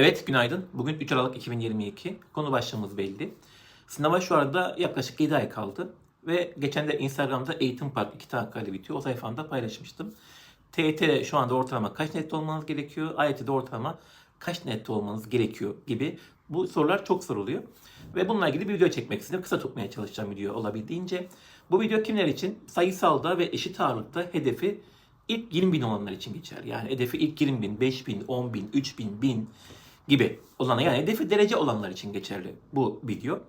Evet, günaydın. Bugün 3 Aralık 2022. Konu başlığımız belli. Sınava şu anda yaklaşık 7 ay kaldı. Ve geçen de Instagram'da Eğitim Park 2 dakikayla bitiyor. O sayfamda paylaşmıştım. TYT şu anda ortalama kaç nette olmanız gerekiyor? AYT'de ortalama kaç nette olmanız gerekiyor gibi bu sorular çok soruluyor. Ve bununla ilgili bir video çekmek istedim. Kısa tutmaya çalışacağım video olabildiğince. Bu video kimler için? Sayısalda ve eşit ağırlıkta hedefi ilk 20 bin olanlar için geçer. Yani hedefi ilk 20 bin, 5 bin, 10 bin, 3 bin, 1000 gibi olanlar. Yani hedefi derece olanlar için geçerli bu video.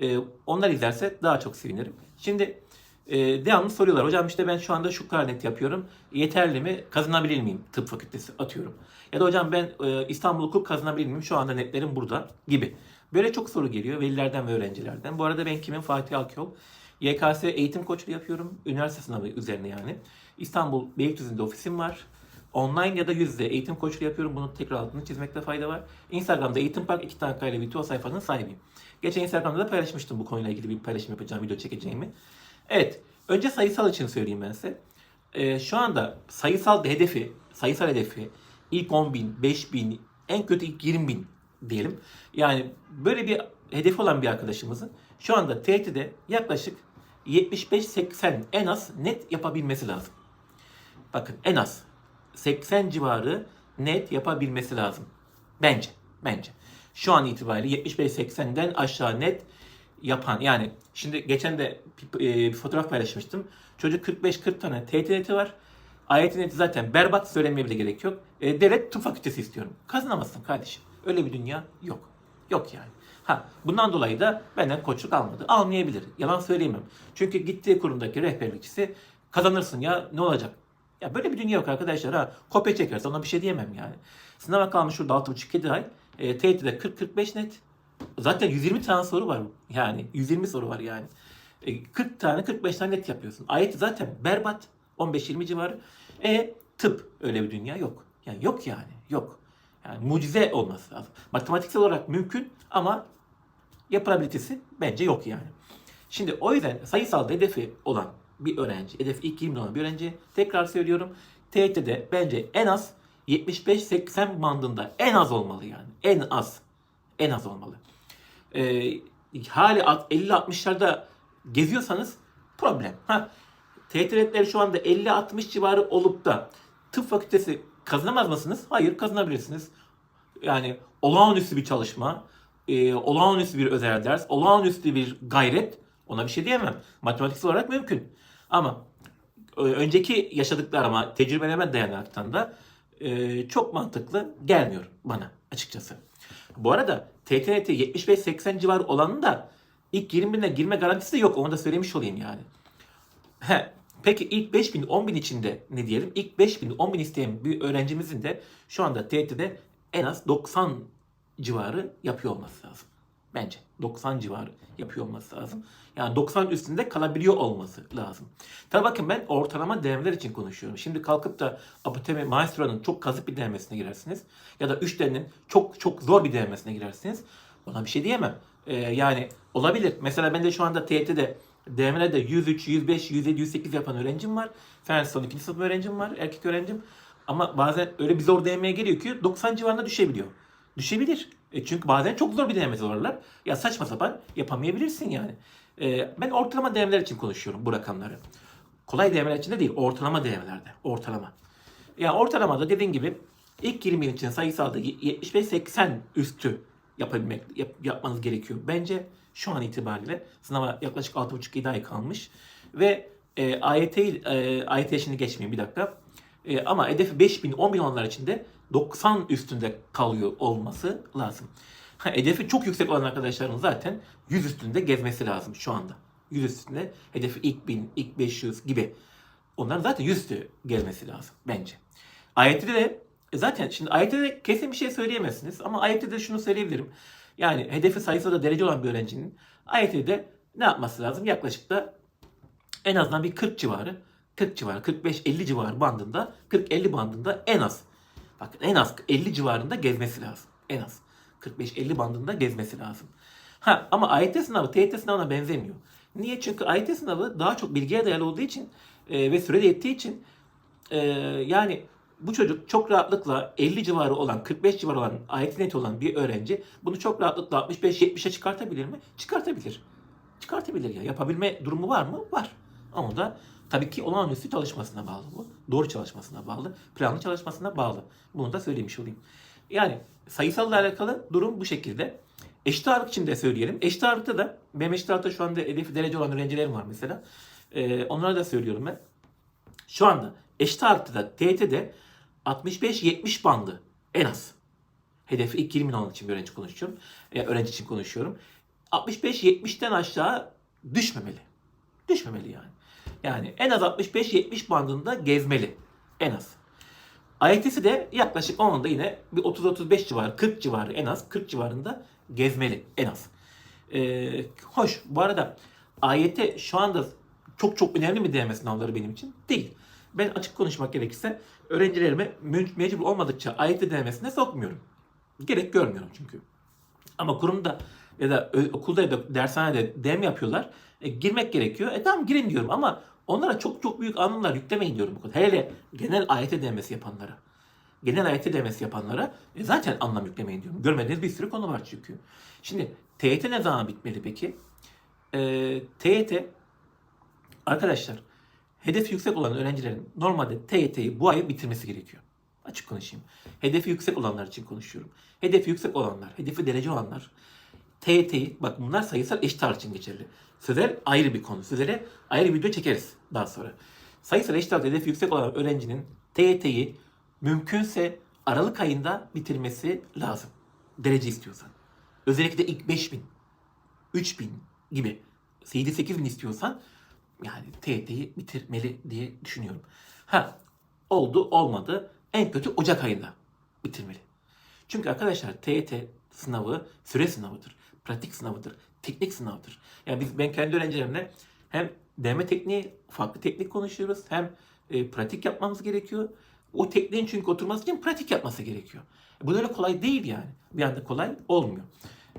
Ee, onlar izlerse daha çok sevinirim. Şimdi e, devamlı soruyorlar. Hocam işte ben şu anda şu kadar net yapıyorum. Yeterli mi? Kazanabilir miyim? Tıp fakültesi atıyorum. Ya da hocam ben e, İstanbul Hukuk kazanabilir miyim? Şu anda netlerim burada gibi. Böyle çok soru geliyor velilerden ve öğrencilerden. Bu arada ben kimim? Fatih Akyol. YKS eğitim koçluğu yapıyorum. Üniversite sınavı üzerine yani. İstanbul Beylikdüzü'nde ofisim var. Online ya da yüz yüze eğitim koçluğu yapıyorum. Bunu tekrar altını çizmekte fayda var. Instagram'da Eğitim Park 2 dakikayla bitiyor sayfanın sahibiyim. Geçen Instagram'da da paylaşmıştım bu konuyla ilgili bir paylaşım yapacağım, video çekeceğimi. Evet, önce sayısal için söyleyeyim ben size. Ee, şu anda sayısal hedefi, sayısal hedefi ilk 10 bin, 5 bin, en kötü ilk 20 bin diyelim. Yani böyle bir hedefi olan bir arkadaşımızın şu anda TYT'de yaklaşık 75-80 en az net yapabilmesi lazım. Bakın en az 80 civarı net yapabilmesi lazım. Bence. Bence. Şu an itibariyle 75-80'den aşağı net yapan yani şimdi geçen de bir, e, fotoğraf paylaşmıştım. Çocuk 45-40 tane TYT neti var. AYT neti zaten berbat söylemeye bile gerek yok. E, devlet tıp fakültesi istiyorum. Kazanamazsın kardeşim. Öyle bir dünya yok. Yok yani. Ha, bundan dolayı da benden koçluk almadı. Almayabilir. Yalan söyleyemem. Çünkü gittiği kurumdaki rehberlikçisi kazanırsın ya ne olacak? Ya böyle bir dünya yok arkadaşlar ha. Kopya çekerse ona bir şey diyemem yani. Sınava kalmış şurada 6,5-7 ay. E, TYT'de 40-45 net. Zaten 120 tane soru var. Yani 120 soru var yani. E, 40 tane 45 tane net yapıyorsun. Ayet zaten berbat. 15-20 civarı. E tıp öyle bir dünya yok. Yani yok yani. Yok. Yani mucize olması lazım. Matematiksel olarak mümkün ama yapılabilitesi bence yok yani. Şimdi o yüzden sayısalda hedefi olan bir öğrenci, hedef ilk 20 olan bir öğrenci tekrar söylüyorum. TYT'de bence en az 75-80 bandında en az olmalı yani. En az. En az olmalı. Ee, hali 50-60'larda geziyorsanız problem. Ha, TYT netleri şu anda 50-60 civarı olup da tıp fakültesi kazanamaz mısınız? Hayır kazanabilirsiniz. Yani olağanüstü bir çalışma, e, olağanüstü bir özel ders, olağanüstü bir gayret ona bir şey diyemem. Matematiksel olarak mümkün. Ama e, önceki yaşadıklarıma, tecrübelerime dayanaraktan da e, çok mantıklı gelmiyor bana açıkçası. Bu arada TTNT 75-80 civarı olanın da ilk 20 bine girme garantisi de yok. Onu da söylemiş olayım yani. He, peki ilk 5000 10.000 içinde ne diyelim? İlk 5000 10.000 isteyen bir öğrencimizin de şu anda TYT'de en az 90 civarı yapıyor olması lazım. Bence 90 civarı yapıyor olması lazım. Yani 90 üstünde kalabiliyor olması lazım. Tabii bakın ben ortalama denemeler için konuşuyorum. Şimdi kalkıp da Apotemi Maestro'nun çok kazık bir denemesine girersiniz. Ya da 3 denenin çok çok zor bir denemesine girersiniz. Ona bir şey diyemem. Ee, yani olabilir. Mesela ben de şu anda TYT'de DML'de 103, 105, 107, 108 yapan öğrencim var. Fen son 2. sınıf öğrencim var. Erkek öğrencim. Ama bazen öyle bir zor DM'ye geliyor ki 90 civarında düşebiliyor. Düşebilir. E çünkü bazen çok zor bir deneme zorlar. Ya saçma sapan yapamayabilirsin yani. E, ben ortalama denemeler için konuşuyorum bu rakamları. Kolay denemeler için de değil. Ortalama denemelerde. Ortalama. Yani ortalamada dediğim gibi ilk 20 yıl için sayısalda 75-80 üstü yapabilmek, yap, yapmanız gerekiyor. Bence şu an itibariyle sınava yaklaşık 6,5-7 ay kalmış. Ve e, AYT, e, AYT şimdi geçmeyeyim bir dakika. E, ama hedefi 5000, 10 bin olanlar için de 90 üstünde kalıyor olması lazım. Ha, hedefi çok yüksek olan arkadaşların zaten 100 üstünde gezmesi lazım şu anda. 100 üstünde hedefi ilk 1000, ilk 500 gibi. Onların zaten 100 üstü gelmesi lazım bence. AYT'de de e, zaten şimdi AYT'de kesin bir şey söyleyemezsiniz ama AYT'de şunu söyleyebilirim. Yani hedefi sayısı da derece olan bir öğrencinin AYT'de ne yapması lazım? Yaklaşık da en azından bir 40 civarı 40 civarı, 45-50 civarı bandında, 40-50 bandında en az. Bakın en az 50 civarında gezmesi lazım. En az. 45-50 bandında gezmesi lazım. Ha ama AYT sınavı TYT sınavına benzemiyor. Niye? Çünkü AYT sınavı daha çok bilgiye dayalı olduğu için e, ve süre de yettiği için e, yani bu çocuk çok rahatlıkla 50 civarı olan, 45 civarı olan, ayet net olan bir öğrenci bunu çok rahatlıkla 65-70'e çıkartabilir mi? Çıkartabilir. Çıkartabilir ya. Yapabilme durumu var mı? Var. Ama da tabii ki olağanüstü çalışmasına bağlı bu. Doğru çalışmasına bağlı. Planlı çalışmasına bağlı. Bunu da söylemiş olayım. Yani sayısalla alakalı durum bu şekilde. Eşit ağırlık için de söyleyelim. Eşit ağırlıkta da benim eşit ağırlıkta şu anda hedefi derece olan öğrencilerim var mesela. Ee, onlara da söylüyorum ben. Şu anda eşit ağırlıkta da TYT'de 65-70 bandı en az. Hedefi ilk 20 bin olan için bir öğrenci konuşuyorum. Yani öğrenci için konuşuyorum. 65-70'ten aşağı düşmemeli. Düşmemeli yani. Yani en az 65-70 bandında gezmeli. En az. IELTS'i de yaklaşık onun da yine bir 30-35 civarı, 40 civarı en az 40 civarında gezmeli en az. Ee, hoş bu arada AYT şu anda çok çok önemli mi deneme sınavları benim için? Değil. Ben açık konuşmak gerekirse öğrencilerimi mü- mecbur olmadıkça AYT denemesine sokmuyorum. Gerek görmüyorum çünkü. Ama kurumda ya da okulda ya da dershanede dem yapıyorlar. E, girmek gerekiyor. E tamam girin diyorum ama onlara çok çok büyük anlamlar yüklemeyin diyorum. Hele genel AYT denemesi yapanlara. Genel AYT denemesi yapanlara e, zaten anlam yüklemeyin diyorum. Görmediğiniz bir sürü konu var çünkü. Şimdi TYT ne zaman bitmeli peki? E, TYT arkadaşlar hedefi yüksek olan öğrencilerin normalde TYT'yi bu ay bitirmesi gerekiyor. Açık konuşayım. Hedefi yüksek olanlar için konuşuyorum. Hedefi yüksek olanlar, hedefi derece olanlar TYT'yi, bak bunlar sayısal eşit ağırlık için geçerli. Sözel ayrı bir konu. Sözele ayrı bir video çekeriz daha sonra. Sayısal eşit ağırlık hedefi yüksek olan öğrencinin TYT'yi mümkünse Aralık ayında bitirmesi lazım. Derece istiyorsan. Özellikle ilk 5000, 3000 gibi 7-8 bin istiyorsan yani TYT'yi bitirmeli diye düşünüyorum. Ha oldu olmadı en kötü Ocak ayında bitirmeli. Çünkü arkadaşlar TYT sınavı süre sınavıdır. Pratik sınavıdır. Teknik sınavıdır. Yani biz ben kendi öğrencilerimle hem deneme tekniği, farklı teknik konuşuyoruz. Hem e, pratik yapmamız gerekiyor. O tekniğin çünkü oturması için pratik yapması gerekiyor. Bu öyle kolay değil yani. Bir anda kolay olmuyor.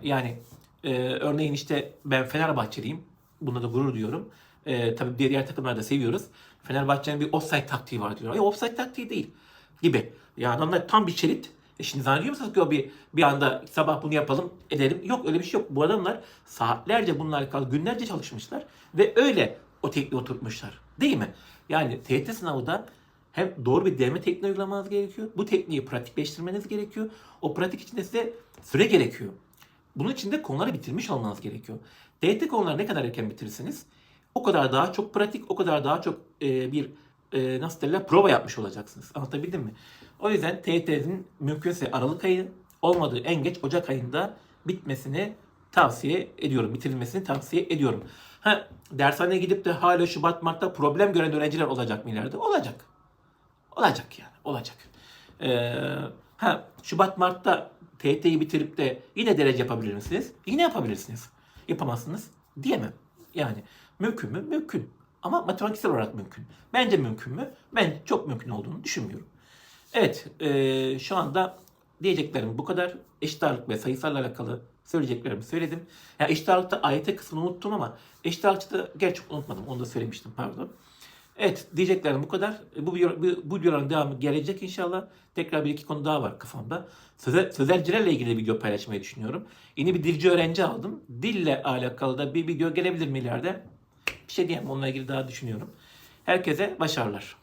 Yani e, örneğin işte ben Fenerbahçeliyim. Buna da gurur duyuyorum. E, tabii diğer, takımları da seviyoruz. Fenerbahçe'nin bir offside taktiği var diyorlar. Ya offside taktiği değil gibi. Yani onlar tam bir çelit. E şimdi zannediyor musunuz ki o bir, bir anda sabah bunu yapalım edelim. Yok öyle bir şey yok. Bu adamlar saatlerce bununla alakalı günlerce çalışmışlar. Ve öyle o tekniği oturtmuşlar. Değil mi? Yani TYT sınavı da hem doğru bir deneme tekniği uygulamanız gerekiyor. Bu tekniği pratikleştirmeniz gerekiyor. O pratik için de size süre gerekiyor. Bunun için de konuları bitirmiş olmanız gerekiyor. TYT konuları ne kadar erken bitirirseniz o kadar daha çok pratik, o kadar daha çok e, bir e, nasıl derler prova yapmış olacaksınız. Anlatabildim mi? O yüzden TYT'nin mümkünse Aralık ayı olmadığı en geç Ocak ayında bitmesini tavsiye ediyorum. Bitirilmesini tavsiye ediyorum. Ha, dershaneye gidip de hala Şubat Mart'ta problem gören öğrenciler olacak mı ileride? Olacak. Olacak yani. Olacak. Ee, ha, Şubat Mart'ta TYT'yi bitirip de yine derece yapabilir misiniz? Yine yapabilirsiniz. Yapamazsınız diyemem. Yani mümkün mü? Mümkün. Ama matematiksel olarak mümkün. Bence mümkün mü? Ben çok mümkün olduğunu düşünmüyorum. Evet, e, şu anda diyeceklerim bu kadar. Eşit ağırlık ve sayısalla alakalı söyleyeceklerimi söyledim. Ya eşit ağırlıkta AYT kısmını unuttum ama eşit ağırlıkta gerçi unutmadım. Onu da söylemiştim pardon. Evet diyeceklerim bu kadar. E, bu, bu videoların devamı gelecek inşallah. Tekrar bir iki konu daha var kafamda. Sözel, sözelcilerle ilgili video paylaşmayı düşünüyorum. Yeni bir dilci öğrenci aldım. Dille alakalı da bir video gelebilir mi ileride? Bir şey diyemem. Onunla ilgili daha düşünüyorum. Herkese başarılar.